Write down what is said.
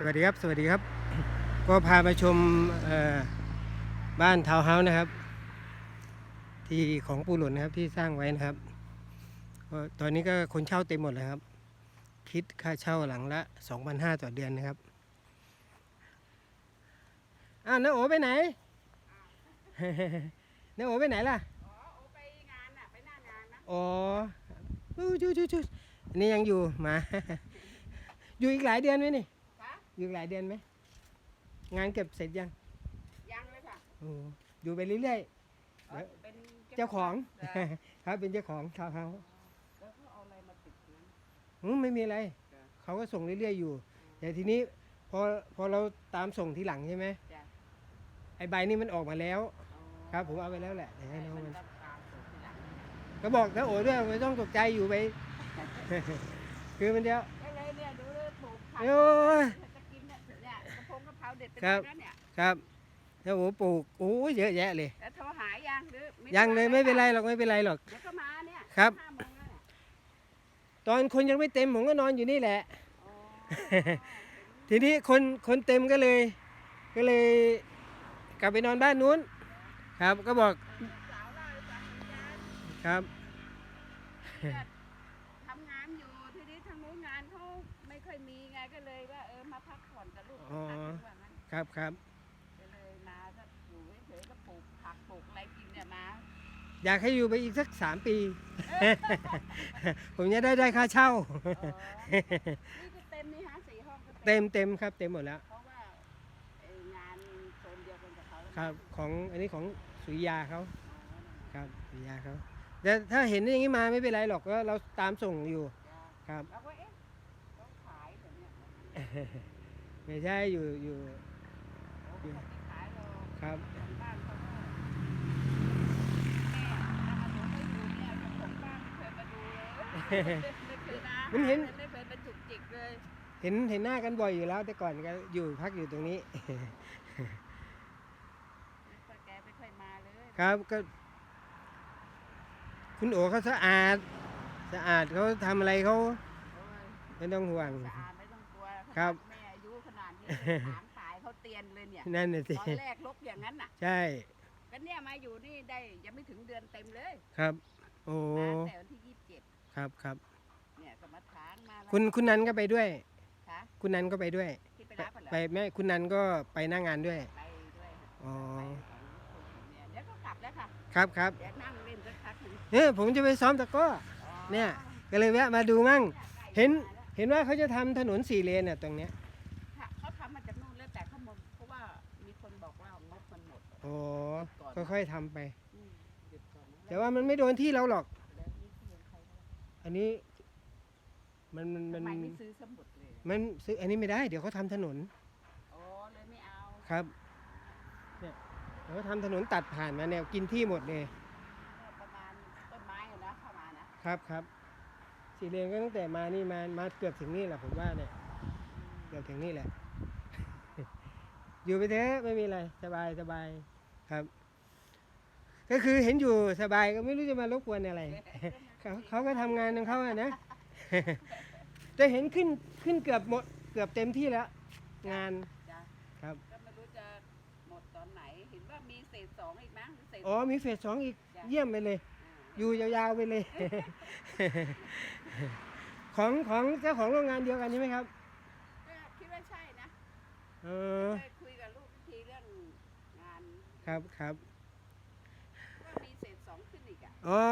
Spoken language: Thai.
สวัสดีครับ สวัสดีครับ ก็พามาชมเอ่อบ้านทาวน์เฮาส์นะครับ ที่ของปูหล่นนะครับที่สร้างไว้นะครับก็ตอนนี้ก็คนเช่าเต็มหมดเลยครับ คิดค่าเช่าหลังละ2,500ต่อเดือนนะครับอ้าวน้าโอไปไหนน้าโอไปไหนล่ะอ๋อโอไปงานน่ะไปหน้างานนะอ๋ออู้จูจูจูอันนี้ยังอยู่มา อยู่อีกหลายเดือนไหมนี่คะ อยู่อีกหลายเดือนไหม งานเก็บเสร็จยังยังเลยค่ะโอ้อยู่ไปเรื่อยอ๋อเป็นๆเจ้าของเหรอครับเป็นเจ้าของชาวเขาแล้วเขาเอาอะไรมาติดนั้นอืมไม่มีอะไรจ้ะเขาก็ส่งเรื่อยๆอยู่ แต่ทีนี้พอพอเราตามส่งทีหลังใช่ไหมจ้ะไอใบนี้มันออกมาแล้วอ๋อครับ ผมเอาไปแล้วแหละเดี๋ยวให้น้องมัมันนรับตามส่งทีหลังก็บอกถ้าโอ้ด้วยไม่ต้องตกใจอยู่ไป คือมันเดียว ก็เลยเนี่ยดูเลยปลูกผัก โอ้ยจะกินเนี่ยเนี่ยกระพงกระ เพราเด็ดเป็นครับนั้นเนี่ยครับถ้าโอ้ปลูกโอ้ยเยอะแยะเลยแล้วโทรหายังหรือไม่ยังเลยไม่เป็นไรหรอกไม่เป็นไรหรอกเดี๋ยวก็มาเนี่ยครับห้าโมงแล้วเนี่ยตอนคนยังไม่เต็มผมก็นอนอยู่นี่แหละอ๋อทีนี้คนคนเต็มก็เลย ก็เลย กลับไปนอนบ้านนู้น ครับก็บอกสาวเล่าให้ฟังเหมือนกันครับ เนี่ยทำงานอยู่ทีนี้ทางนู้นงานเขาไม่ ค่อยมีไงก็เลยว่าเออมาพักผ่อนกับลูกอ๋อพักนึงว่างั้นครับครับ ก็เลยมาก็อยู่เฉยๆก็ปลูกผักปลูกอะไรกินเนี่ยมาอยากให้อยู่ไปอีกสักสามปี ผมจะได้ได้ค่าเช่า เออนี่ก็เต็มนี่ฮะสี่ห้องก็เต็มเต็มครับ เต็มหมดแล้วเพราะว่าเอ่องานโซนเดียวกันกับเขาครับของอันนี้ของสุริยาเขาอ๋อนั่นน่ะครับสุริยาเขาแต่ถ้าเห็นอย่างนี้มาไม่เป็นไรหรอกก็เราตามส่งอยู่จ้ะครับ แล้วก็เอ๊ะเขาขายแบบเนี้ย ไม่ใช่อยู่อยู่โอ้เขาไม่ขายหรอกครับของบ้านเขาก็แม่ถ้าเอาหนูไม่อยู่เนี่ยเจ้าของบ้านไม่เคยมาดูเลยไม่เคยนะมันเห็นไม่เคยเป็นจุกจิกเลยเห็นเห็นหน้ากันบ่อยอยู่แล้ว แต่ก่อนก็อยู่พักอยู่ตรงนี้ป้าแกไม่ค่อยมาเลยครับก็ คุณโอเขาสะอาด สะอาดเขาทำอะไรเขาโอ้ยไม่ต้องห่วงสะอาดไม่ต้องกลัว ครับ แม่อายุขนาดนี้ถางสายเขาเตียนเลยเนี่ยนั่นน่ะสิตอนแรกลบอย่างนั้นน่ะใช่ก็เนี่ยมาอยู่นี่ได้ยังไม่ถึงเดือนเต็มเลยครับ โอ้มาตั้งแต่วันที่ยี่สิบเจ็ดครับครับเนี่ยก็มาถางมาแล้วคุณคุณนันก็ไปด้วยคะคุณนันก็ไปด้วย ที่ไปไปรับอะเหรอไปแม่คุณนันก็ไปหน้างานด้วยไปด้วยค่ะอ๋อ ไปของคุณเนี่ยเดี๋ยวก็กลับแล้วค่ะครับครับเดี๋ยวนั่งเล่นสักพักหนึ่งเนี่ยผมจะไปซ้อมตะกร้อ อ๋อเนี่ย ก็เลยแวะมาดูมั่งใกล้เห็นมาแล้ว เห็นว่าเขาจะทำถนนสี่เลนน่ะตรงเนี้ยค่ะเขาทำมาจากนู่นแล้วแต่เขาหมดเพราะว่ามีคนบอกว่างบมันหมดโอ้ค่อยๆทำไป อืมหยุดก่อนนะแต่ว่ามันไม่โดนที่เราหรอก แล้วนี่ที่ของใครเขาล่ะอันนี้ มันมันมันทำไมไม่ซื้อสมุดเลยมันซื้ออันนี้ไม่ได้เดี๋ยวเขาทำถนนอ๋อเลยไม่เอาครับเนี่ยเดี๋ยวเขาทำถนนตัดผ่านมาแนวกินที่หมดเลย ประมาณต้นไม้อะนะเข้ามานะครับครับ สี่เลนก็ตั้งแต่มานี่มามาเกือบถึงนี่แหละผมว่าเนี่ย เกือบถึงนี่แหละ อยู่ไปเถอะไม่มีอะไรสบายสบายครับ ก็คือเห็นอยู่สบายก็ไม่รู้จะมารบกวนอะไรเขาเขาก็ทำงานของเขาอะนะแต่เห็นขึ้นขึ้นเกือบหมด เกือบเต็มที่แล้ว งานจ้ะครับก็ไม่รู้จะหมดตอนไหนเห็นว่ามีเศษสองอีกมั้งหรือเศษอ๋อมีเฟสสองอีกจ้ะเยี่ยมไปเลยา อยู่ยาวๆไปเลย ของของเจ้าของโรงงานเดียวกันใช่ไหมครับก็คิดว่าใช่นะเออเคยคุยกับลูกทีเรื่องงานครับครับว่ามีเศษสองขึ้นอีกอะอ๋อ